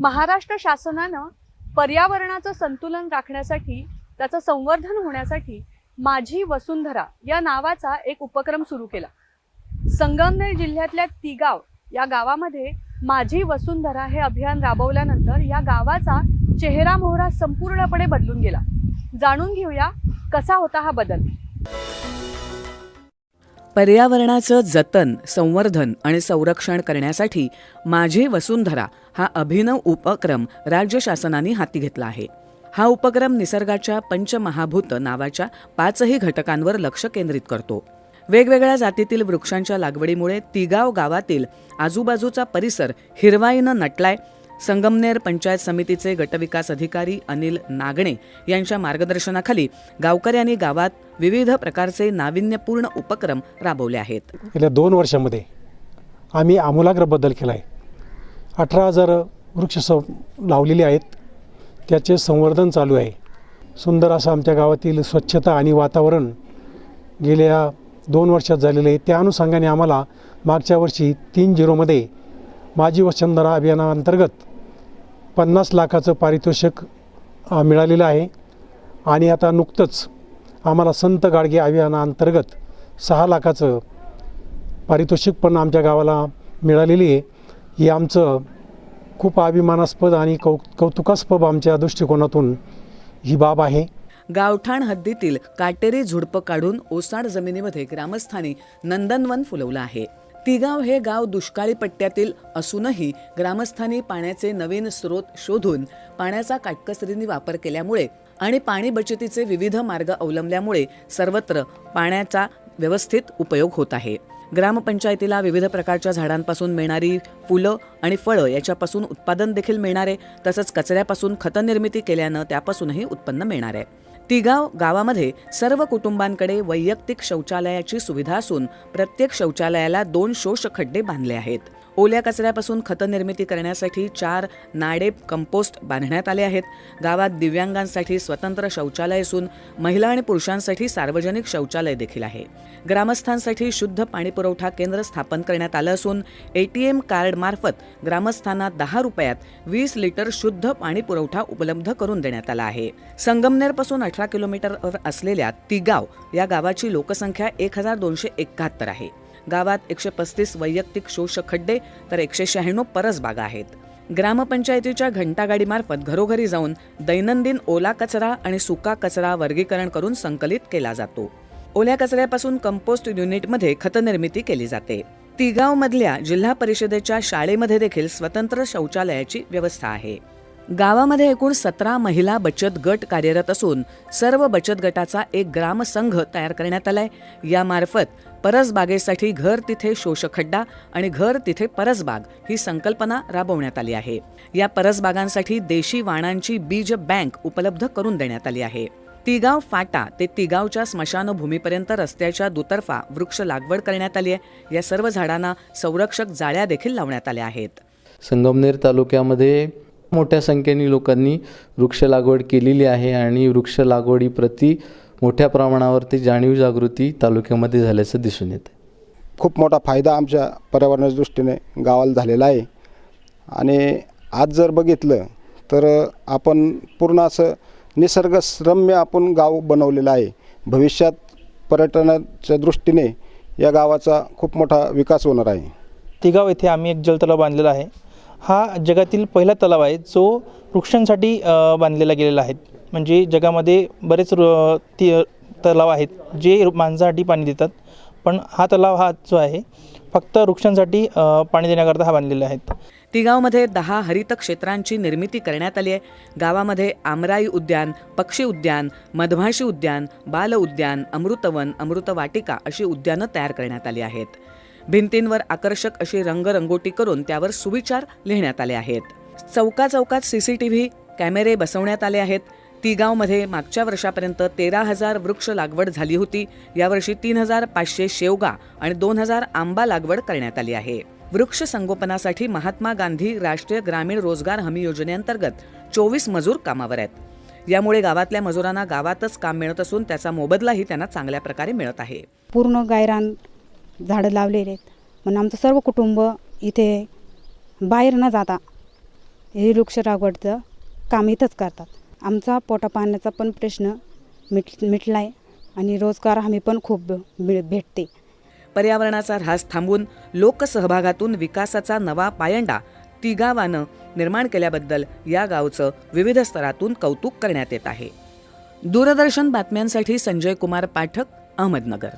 महाराष्ट्र शासनानं पर्यावरणाचं संतुलन राखण्यासाठी त्याचं संवर्धन होण्यासाठी माझी वसुंधरा या नावाचा एक उपक्रम सुरू केला. संगमनेर जिल्ह्यातल्या तिगाव या गावामध्ये माझी वसुंधरा हे अभियान राबवल्यानंतर या गावाचा चेहरा मोहरा संपूर्णपणे बदलून गेला. जाणून घेऊया कसा होता हा बदल? पर्यावरणाचं जतन संवर्धन आणि संरक्षण करण्यासाठी माझी वसुंधरा हा अभिनव उपक्रम राज्य शासनाने हाती घेतला आहे. हा उपक्रम निसर्गाच्या पंचमहाभूत नावाच्या पाचही घटकांवर लक्ष केंद्रित करतो. वेगवेगळ्या जातीतील वृक्षांच्या लागवडीमुळे तिगाव गावातील आजूबाजूचा परिसर हिरवाईनं नटलाय संगमनेर पंचायत समितीचे गटविकास अधिकारी अनिल नागणे यांच्या मार्गदर्शनाखाली गावकऱ्यांनी गावात विविध प्रकारचे नाविन्यपूर्ण उपक्रम राबवले आहेत. गेल्या दोन वर्षामध्ये आम्ही आमूलाग्र बदल केला आहे अठरा हजार वृक्ष स लावलेले आहेत. त्याचे संवर्धन चालू आहे. सुंदर असं आमच्या गावातील स्वच्छता आणि वातावरण गेल्या दोन वर्षात झालेलं आहे. त्या अनुषंगाने आम्हाला मागच्या वर्षी तीन झिरोमध्ये माझी वसुंधरा अभियानाअंतर्गत पन्नास लाखाचं पारितोषिक मिळालेलं आहे. आणि आता नुकतंच आम्हाला संत गाडगे अभियानाअंतर्गत सहा लाखाचं पारितोषिक पण आमच्या गावाला मिळालेली आहे. ही आमचं खूप अभिमानास्पद आणि कौ कौतुकास्पद आमच्या दृष्टिकोनातून ही बाब आहे. गावठाण हद्दीतील काटेरी झुडपं काढून ओसाड जमिनीमध्ये ग्रामस्थांनी नंदनवन फुलवलं आहे. तिगाव हे गाव दुष्काळी पट्ट्यातील असूनही ग्रामस्थांनी पाण्याचे नवीन स्रोत शोधून पाण्याचा काटकसरीने वापर केल्यामुळे आणि पाणी बचतीचे विविध मार्ग अवलंबल्यामुळे सर्वत्र पाण्याचा व्यवस्थित उपयोग होत आहे. ग्रामपंचायतीला विविध प्रकारच्या झाडांपासून मिळणारी फुलं आणि फळं याच्यापासून उत्पादन देखील मिळणार आहे तसंच कचऱ्यापासून खतनिर्मिती केल्यानं त्यापासूनही उत्पन्न मिळणार आहे. तिगाव गावामध्ये सर्व कुटुंबांकडे वैयक्तिक शौचालयाची सुविधा असून प्रत्येक शौचालयाला दोन शोष खड्डे बांधले आहेत. ओल्या कचऱ्यापासून खतनिर्मिती करण्यासाठी चार नाडे कंपोस्ट बांधण्यात आले आहेत. गावात दिव्यांगांसाठी स्वतंत्र शौचालय असून महिला आणि पुरुषांसाठी सार्वजनिक शौचालय देखील आहे. ग्रामस्थांसाठी शुद्ध पाणीपुरवठा केंद्र स्थापन करण्यात आलं असून एटीएम कार्डमार्फत ग्रामस्थांना दहा रुपयात वीस लिटर शुद्ध पाणी पुरवठा उपलब्ध करून देण्यात आला आहे. संगमनेरपासून अठरा किलोमीटरवर असलेल्या तिगाव या गावाची लोकसंख्या एक हजार दोनशे एकाहत्तर आहे. गावात एकशे पस्तीस वैयक्तिक शोष खड्डे तर एकशे शहाण्णव परसबागा आहेत. ग्रामपंचायतीच्या घंटागाडीमार्फत घरोघरी जाऊन दैनंदिन ओला कचरा आणि सुका कचरा वर्गीकरण करून संकलित केला जातो. ओल्या कचऱ्यापासून कंपोस्ट युनिटमध्ये खतनिर्मिती केली जाते. तिगावमधल्या जिल्हा परिषदेच्या शाळेमध्ये देखील स्वतंत्र शौचालयाची व्यवस्था आहे. गावामध्ये एकूण सतरा महिला बचत गट कार्यरत असून सर्व बचत गटाचा एक ग्रामसंघ तयार करण्यात आलाय. यामार्फत परसबागेसाठी घर तिथे शोषखड्डा आणि घर तिथे परसबाग ही संकल्पना राबवण्यात आली आहे. या परसबागांसाठी देशी वाणांची बीज बँक उपलब्ध करून देण्यात आली आहे. तिगाव फाटा ते तिगावच्या स्मशानभूमीपर्यंत रस्त्याच्या दुतर्फा वृक्ष लागवड करण्यात आली आहे. या सर्व झाडांना संरक्षक जाळ्या देखील लावण्यात आल्या आहेत. संगमनेर तालुक्यामध्ये मोठ्या संख्येने लोकांनी वृक्ष लागवड केलेली आहे आणि वृक्ष लागवडीप्रती मोठ्या प्रमाणावरती जाणीव जागृती तालुक्यामध्ये झाल्याचं दिसून येतं खूप मोठा फायदा आमच्या पर्यावरणाच्या दृष्टीने गावाला झालेला आहे. आणि आज जर बघितलं तर आपण पूर्ण असं निसर्गरम्य आपण गाव बनवलेलं आहे. भविष्यात पर्यटनाच्या दृष्टीने या गावाचा खूप मोठा विकास होणार आहे. तिगाव येथे आम्ही एक जलतलाव बांधलेला आहे. हा जगातील पहिला तलाव आहे जो वृक्षांसाठी बांधलेला गेलेला आहे. म्हणजे जगामध्ये बरेच ती तलाव आहेत जे माणसासाठी पाणी देतात. पण हा तलाव हा जो आहे फक्त वृक्षांसाठी पाणी देण्याकरता हा बांधलेला आहे. तिगावमध्ये दहा हरित क्षेत्रांची निर्मिती करण्यात आली आहे. गावामध्ये आमराई उद्यान पक्षी उद्यान मधमाशी उद्यान बाल उद्यान अमृतवन अमृतवाटिका अशी उद्यानं तयार करण्यात आली आहेत. भिंतींवर आकर्षक अशी रंगरंगोटी करून त्यावर सुविचार लिहिण्यात आले आहेत. चौका चौकात सीसीटीव्ही कॅमेरे बसवण्यात आले आहेत. तिगावमध्ये मागच्या वर्षापर्यंत तेरा हजार वृक्ष लागवड झाली होती. यावर्षी तीन हजार पाचशे शेवगा आणि दोन हजार आंबा लागवड करण्यात आली आहे. वृक्ष संगोपनासाठी महात्मा गांधी राष्ट्रीय ग्रामीण रोजगार हमी योजनेअंतर्गत चोवीस मजूर कामावर आहेत. यामुळे गावातल्या मजुरांना गावातच काम मिळत असून त्याचा मोबदलाही त्यांना चांगल्या प्रकारे मिळत आहे. पूर्ण गायरान झाडं लावलेले आहेत. म्हणून आमचं सर्व कुटुंब इथे बाहेर न जाता हे वृक्ष लागवडचं काम इथंच करतात. आमचा पोटापाण्याचा पण प्रश्न मिट मिटला आहे आणि रोजगार हमी पण खूप भेटते. पर्यावरणाचा ऱ्हास थांबून लोकसहभागातून विकासाचा नवा पायंडा तिगावानं निर्माण केल्याबद्दल या गावचं विविध स्तरातून कौतुक करण्यात येत आहे. दूरदर्शन बातम्यांसाठी संजय कुमार पाठक अहमदनगर.